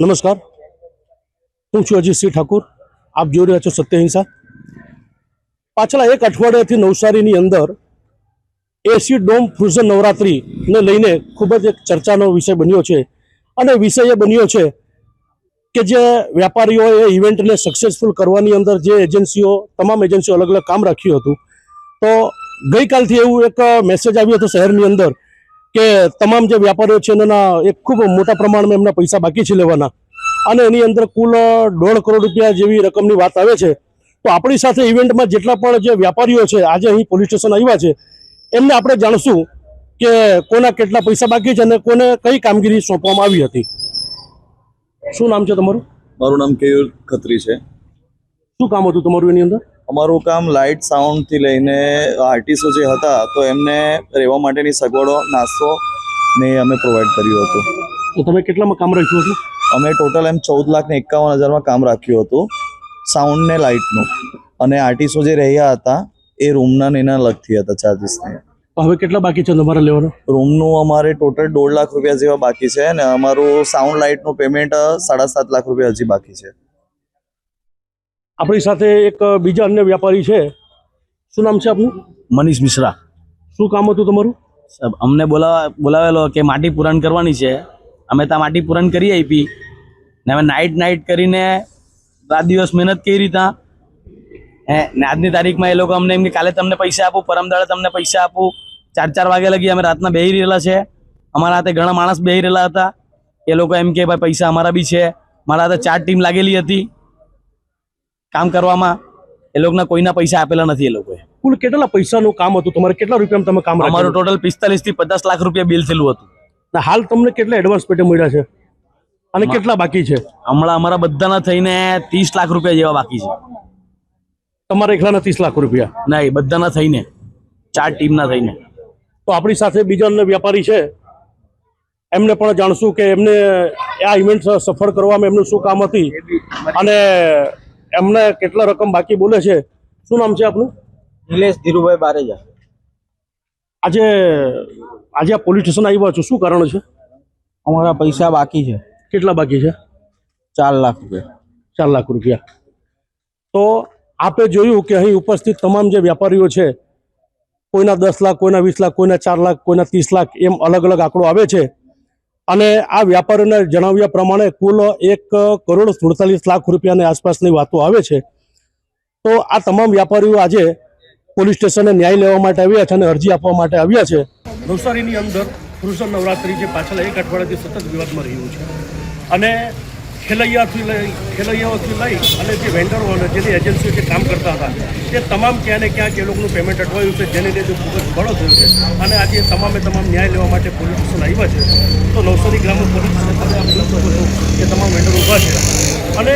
નમસ્કાર. હું છું અજીતસિંહ ઠાકુર. આપ જોઈ રહ્યા છો સત્યહિંસા. પાછલા એક અઠવાડિયાથી નવસારીની અંદર એસી ડોમ ફ્રુઝન નવરાત્રિને લઈને ખૂબ જ એક ચર્ચાનો વિષય બન્યો છે. અને વિષય એ બન્યો છે કે જે વ્યાપારીઓએ ઇવેન્ટને સક્સેસફુલ કરવાની અંદર જે એજન્સીઓ, તમામ એજન્સીઓ અલગ અલગ કામ રાખ્યું હતું. તો ગઈકાલથી એવું એક મેસેજ આવ્યો હતો શહેરની અંદર કે તમામ જે વ્યાપારીઓ છે એના એક ખૂબ મોટા પ્રમાણમાં એમના પૈસા બાકી છે લેવાના. અને એની અંદર કુલ દોઢ કરોડ રૂપિયા જેવી રકમની વાત આવે છે તો આપણી સાથે ઇવેન્ટમાં જેટલા પણ જે વ્યાપારીઓ છે આજે અહીં પોલીસ સ્ટેશન આવ્યા છે એમને આપણે જાણશું કે કોના કેટલા પૈસા બાકી છે અને કોને કઈ કામગીરી સોંપવામાં આવી હતી. શું નામ છે તમારું? મારું નામ કેયુર ખત્રી છે. શું કામ હતું તમારું એની અંદર? અમારું કામ લાઇટ સાઉન્ડથી લઈને આર્ટિસ્ટો જે હતા તો એમને રહેવા માટેની સગવડો નાસ્તો ને અમે પ્રોવાઈડ કર્યું હતું. તો તમે કેટલામાં કામ રાખ્યું હતું? અમે ટોટલ એમ ચૌદ લાખ ને એકાવન હજારમાં કામ રાખ્યું હતું સાઉન્ડ ને લાઇટનું અને આર્ટિસ્ટો જે રહ્યા હતા એ રૂમના ને એના અલગથી હતા ચાર્જીસને હવે કેટલા બાકી છે તમારે લેવાના? રૂમનું અમારે ટોટલ દોઢ લાખ રૂપિયા જેવા બાકી છે અને અમારું સાઉન્ડ લાઇટનું પેમેન્ટ સાડા સાત લાખ રૂપિયા હજી બાકી છે. આપણી સાથે એક બીજા અન્ય વ્યાપારી છે. શું નામ છે આપનું? મનીષ મિશ્રા. શું કામ હતું તમારું? સાહેબ, અમને બોલાવા બોલાવેલો કે માટી પૂરણ કરવાની છે. અમે ત્યાં માટી પૂરણ કરી આપી. ને અમે નાઇટ નાઇટ કરીને રાત દિવસ મહેનત કરી ત્યાં હે ને આજની તારીખમાં એ લોકો અમને એમ કે કાલે તમને પૈસા આપું પરમ દાડે તમને પૈસા આપું. ચાર ચાર વાગ્યા લગી અમે રાતના બેહી રહેલા છે. અમારા હાથે ઘણા માણસ બેહી રહેલા હતા. એ લોકો એમ કે ભાઈ પૈસા અમારા બી છે. મારા હાથે ચાર ટીમ લાગેલી હતી. કામ કરવામાં એ લોકોના કોઈના પૈસા આપેલા નથી એ લોકોએ. કુલ કેટલા પૈસાનું કામ હતું? તમારે કેટલા રૂપિયામાં તમે કામ અમારું ટોટલ પિસ્તાલીસથી પચાસ લાખ રૂપિયા બિલ થયેલું હતું. હાલ તમને કેટલા એડવાન્સ પેટે મળ્યા છે? અને કેટલા બાકી છે? હમણાં અમારા બધાના થઈને ત્રીસ લાખ રૂપિયા જેવા બાકી છે. તમારે એકલાના ત્રીસ લાખ રૂપિયા? નહીં બધાના થઈને. ચાર ટીમના થઈને. તો આપણી સાથે બીજા અન્ય વેપારી છે. એમને પણ જાણશું કે એમને આ ઇવેન્ટ સફળ કરવામાં એમનું શું કામ હતી. અને એમને કેટલા રકમ બાકી બોલે છે? શું નામ છે આપનું? નિલેશ ધીરુભાઈ બારેજા. આજે આજે આ પોલીસ સ્ટેશન આવ્યા છો. શું કારણ છે? અમારા પૈસા બાકી છે. કેટલા બાકી છે? ચાર લાખ રૂપિયા. ચાર લાખ રૂપિયા. તો આપે જોયું કે અહીં ઉપસ્થિત તમામ જે વેપારીઓ છે કોઈના દસ લાખ કોઈના વીસ લાખ કોઈના ચાર લાખ કોઈના ત્રીસ લાખ એમ અલગ અલગ આંકડો આવે છે. અને આ વ્યાપારીઓને જણાવ્યા પ્રમાણે કુલ એક કરોડ સુડતાલીસ લાખ રૂપિયાની આસપાસની વાતો આવે છે. તો આ તમામ વ્યાપારીઓ આજે પોલીસ સ્ટેશને ન્યાય લેવા માટે આવ્યા છે અને અરજી આપવા માટે આવ્યા છે. નવસારીની અંદર પુરુષો નવરાત્રિ જે પાછલા એક અઠવાડિયાથી સતત વિવાદમાં રહ્યું છે. અને ખેલૈયાથી લઈ ખેલૈયાઓથી લઈ અને જે વેન્ડરો અને જેની એજન્સીઓ જે કામ કરતા હતા તે તમામ ક્યાં ને ક્યાંક એ લોકોનું પેમેન્ટ અટવાયું છે, જેને લીધે ખૂબ જ બળો થયો છે. અને આજે તમામે તમામ ન્યાય લેવા માટે પોલીસ સ્ટેશન આવ્યા છે. તો નવસારી ગ્રામ પોલીસ સ્ટેશન તમે તમામ વેન્ડર ઊભા છે. અને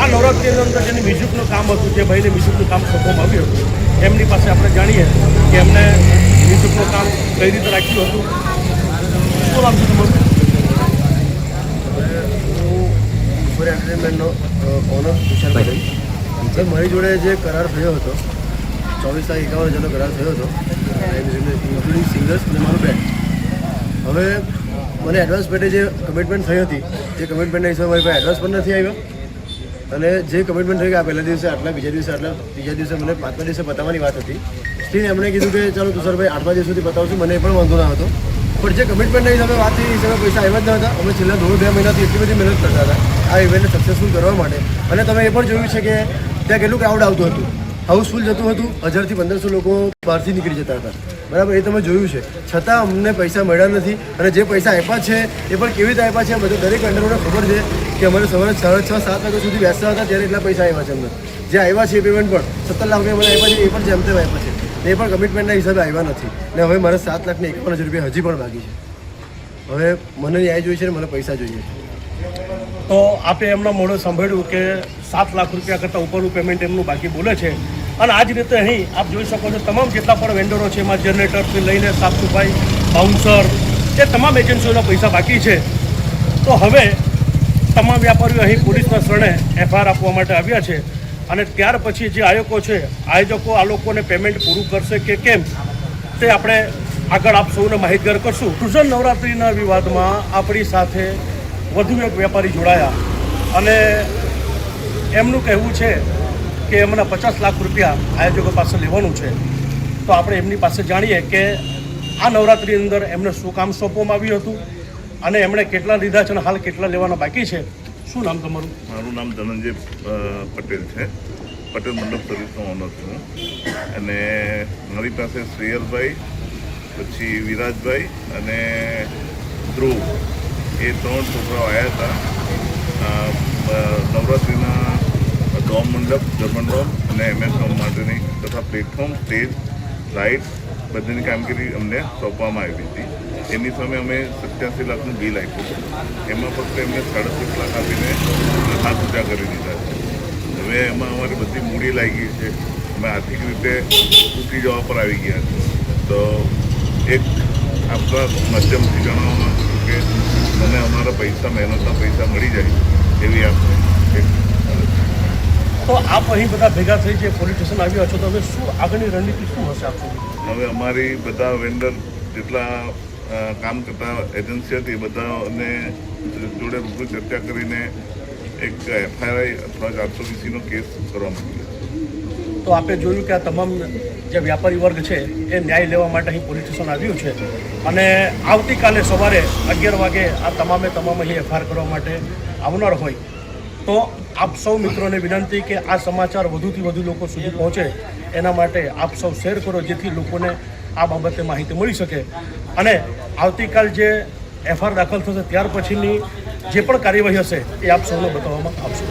આ નવરાત્રિની અંદર જેને મ્યુઝિકનું કામ હતું, જે ભાઈને મ્યુઝિકનું કામ સોંપવામાં આવ્યું હતું, એમની પાસે આપણે જાણીએ કે એમને મ્યુઝિકનું કામ કઈ રીતે રાખ્યું હતું. શું નામ છે તમારું? એન્ટરટેનમેન્ટનો ઓનર વિશાલ પટેલ જે મારી જોડે જે કરાર થયો હતો ચોવીસ તારીખ એકાવન હજારનો કરાર થયો હતો ઇન્ક્લુડિંગ સિંગર્સ અને મારું બેન્ડ હવે મને એડવાન્સ પેટે જે કમિટમેન્ટ થઈ હતી જે કમિટમેન્ટના હિસાબે મારી પાસે એડવાન્સ પણ નથી આવ્યો. અને જે કમિટમેન્ટ થઈ ગયા પહેલા દિવસે આટલા બીજા દિવસે આટલા બીજા દિવસે મને પાંચમા દિવસે પતાવવાની વાત હતી. સ્ટીલ એમણે કીધું કે ચાલો તુષારભાઈ આઠમા દિવસ સુધી બતાવશું મને એ પણ વાંધો ના હતો. પણ જે કમિટમેન્ટ નહીં, તમે વાત થઈ તમે પૈસા આવ્યા જ ન હતા. અમે છેલ્લા દોઢ, બે મહિનાથી એટલી બધી મહેનત કરતા હતા. આ ઇવેન્ટને સક્સેસફુલ કરવા માટે. અને તમે એ પણ જોયું છે કે ત્યાં કેટલું ક્રાઉડ આવતું હતું. હાઉસફુલ જતું હતું. હજારથી પંદરસો લોકો બહારથી નીકળી જતા હતા. બરાબર? એ તમે જોયું છે. છતાં અમને પૈસા મળ્યા નથી. અને જે પૈસા આપ્યા છે, એ પણ કેવી રીતે આપ્યા છે બધું દરેક વેન્ડરોને ખબર છે કે અમારે સવારે સાડા છ, સાત વાગ્યા સુધી બેસતા હતા, ત્યારે એટલા પૈસા આવ્યા છે અમને. જે આવ્યા છે એ પેમેન્ટ પણ, સત્તર લાખ રૂપિયા મને આપ્યા છે, એ પણ જેમ તેમ આપ્યા છે. એ પણ કમિટમેન્ટના હિસાબે આવ્યા નથી. ને હવે મારે સાત લાખને એકાવન હજાર રૂપિયા હજી પણ બાકી છે. હવે મને ન્યાય જોઈએ છે ને મને પૈસા જોઈએ છે. તો આપે એમના મોડે સાંભળ્યું કે સાત લાખ રૂપિયા કરતાં ઉપરનું પેમેન્ટ એમનું બાકી બોલે છે. અને આ જ રીતે અહીં આપ જોઈ શકો છો તમામ જેટલા પણ વેન્ડરો છે, એમાં જનરેટરથી લઈને સાફ સફાઈ બાઉન્સર એ તમામ એજન્સીઓના પૈસા બાકી છે. તો હવે તમામ વ્યાપારીઓ અહીં પોલીસના શરણે એફઆઈઆર આપવા માટે આવ્યા છે. અને ત્યાર પછી જે આયોજકો છે, આયોજકો આ લોકોને પેમેન્ટ પૂરું કરશે કે કેમ, તે આપણે આગળ આપ સૌને માહિતગાર કરશું. કૃષ્ણ નવરાત્રિના વિવાદમાં આપણી સાથે વધુ એક વેપારી જોડાયા અને એમનું કહેવું છે કે એમના પચાસ લાખ રૂપિયા આયોજકો પાસે લેવાનું છે. તો આપણે એમની પાસે જાણીએ કે આ નવરાત્રિની અંદર એમને શું કામ સોંપવામાં આવ્યું હતું અને એમણે કેટલા લીધા છે અને હાલ કેટલા લેવાના બાકી છે. શું નામ તમારું? મારું નામ ધનંજય પટેલ છે. પટેલ મંડપ સર્વિસનો ઓનર છું અને મારી પાસે શ્રેયલભાઈ, પછી વિરાજભાઈ અને ધ્રુવ. એ ત્રણ છોકરાઓ આવ્યા હતા. નવરાત્રિના ડોમ મંડપ, જર્મન ડોમ અને એમએસ માટેની તથા પ્લેટફોર્મ સ્ટેજ લાઇટ બધીની કામગીરી અમને સોંપવામાં આવી હતી. એની સામે અમે સત્યાસી લાખનું બિલ આપ્યું એમાં ફક્ત એમને સાડત્રીસ લાખ આપીને હાથ ઊંચા કરી દીધા છે. હવે એમાં અમારી બધી મૂડી લાગી છે. અમે આર્થિક રીતે તૂટી જવા પર આવી ગયા છે. તો એક આપણા માધ્યમથી જણાવવા માંગુ છું કે મને અમારા પૈસા મહેનતના પૈસા મળી જાય એવી આપણે એક તો આપ અહીં બધા ભેગા થઈ જે પોલીસ સ્ટેશન આવ્યા છો તો હવે શું આગળની રણનીતિ શું હશે આપ હવે અમારી બધા વેન્ડર જેટલા કામ કરતા એજન્સી હતી બધાને જોડે રૂબરૂ ચર્ચા કરીને એક એફઆઈઆર અથવા ચારસો વીસીનો કેસ કરવામાં આવ્યો તો આપે જોયું કે આ તમામ જે વ્યાપારી વર્ગ છે, એ ન્યાય લેવા માટે અહીં પોલીસ સ્ટેશન આવ્યું છે. અને આવતીકાલે સવારે અગિયાર વાગે આ તમામે તમામ અહીં એફઆઈઆર કરવા માટે આવનાર હોય. તો આપ સૌ મિત્રોને વિનંતી કે આ સમાચાર વધુથી વધુ લોકો સુધી પહોંચે. એના માટે આપ સૌ શેર કરો, જેથી લોકોને આ બાબતે માહિતી મળી શકે. અને આવતીકાલ જે એફઆઈઆર દાખલ થશે, ત્યાર પછીની જે પણ કાર્યવાહી હશે, એ આપ સૌને બતાવવામાં આવશે.